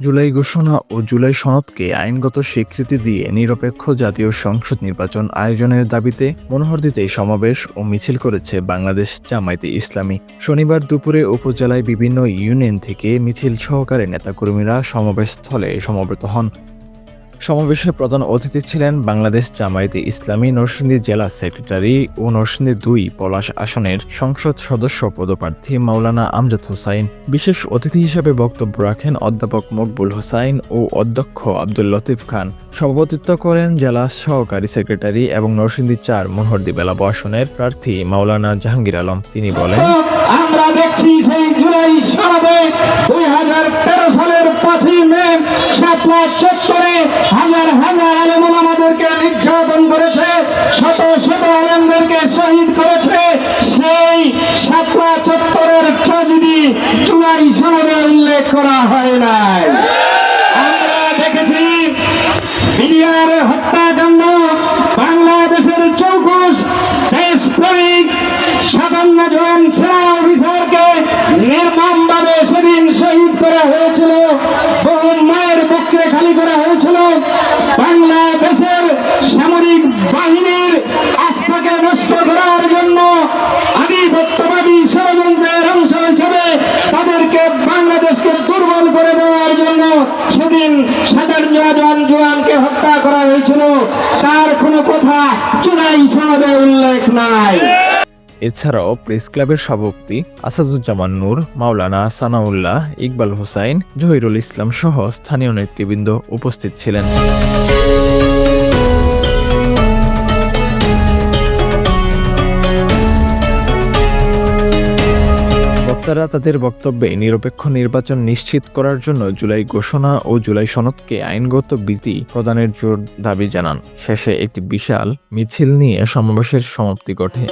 জুলাই ঘোষণা ও জুলাই সনদকে আইনগত স্বীকৃতি দিয়ে নিরপেক্ষ জাতীয় সংসদ নির্বাচন আয়োজনের দাবিতে মনোহর দিতে সমাবেশ ও মিছিল করেছে বাংলাদেশ জামায়াতে ইসলামী। শনিবার দুপুরে উপজেলায় বিভিন্ন ইউনিয়ন থেকে মিছিল সহকারে নেতাকর্মীরা সমাবেশস্থলে সমবেত হন। সমাবেশে প্রধান অতিথি ছিলেন বাংলাদেশ জামায়াতে ইসলামী নরসিংদী জেলা সেক্রেটারি ও নরসিংদী দুই পলাশ আসনের সংসদ সদস্য পদপ্রার্থী মাওলানা আমজাদ হোসাইন। বিশেষ অতিথি হিসেবে বক্তব্য রাখেন অধ্যাপক মকবুল হোসাইন ও অধ্যক্ষ আব্দুল লতিফ খান। সভাপতিত্ব করেন জেলা সহকারী সেক্রেটারি এবং নরসিংদী চার মনোহরদী বেলাব আসনের প্রার্থী মাওলানা জাহাঙ্গীর আলম। তিনি বলেন, আমরা দেখছি সেই জুলাই সালের শাপলা চত্বরে হাজার হাজার আলেমুল আমাদেরকে নির্যাতন করেছে, শত শত আলেমদেরকে শহীদ করেছে। সেই শাপলা চত্বরের ট্রাজেডি জুলাই সনদে উল্লেখ করা হয় নাই। আমরা দেখেছি, মিডিয়ার হত্যাকাণ্ড, বাংলাদেশের চৌকুশ, দেশপ্রেমিক সাতান্ন জন সেনা অফিসারকে নির্মমভাবে সেদিন শহীদ করা হয়েছিল বহু মায়ের বুককে খালি করা হয়েছিল বাংলাদেশের সামরিক বাহিনীর আস্থাকে নষ্ট করার জন্য আধিপত্যবাদী ষড়যন্ত্রের অংশ হিসেবে তাদেরকে বাংলাদেশকে দুর্বল করে দেওয়ার জন্য সেদিন সাতান্ন জন জোয়ানকে হত্যা করা হয়েছিল। তার কোনো কথা চুনাই সনদে উল্লেখ নাই। এছাড়াও প্রেস ক্লাবের সভাপতি আসাদুজ্জামান নূর, মাওলানা সানাউল্লাহ ইকবাল হোসাইন, জহিরুল ইসলাম সহ স্থানীয় নেতৃবৃন্দ উপস্থিত ছিলেন। বক্তারা তাদের বক্তব্যে নিরপেক্ষ নির্বাচন নিশ্চিত করার জন্য জুলাই ঘোষণা ও জুলাই সনদকে আইনগত বিধি প্রদানের জোর দাবি জানান। শেষে একটি বিশাল মিছিল নিয়ে সমাবেশের সমাপ্তি ঘটে।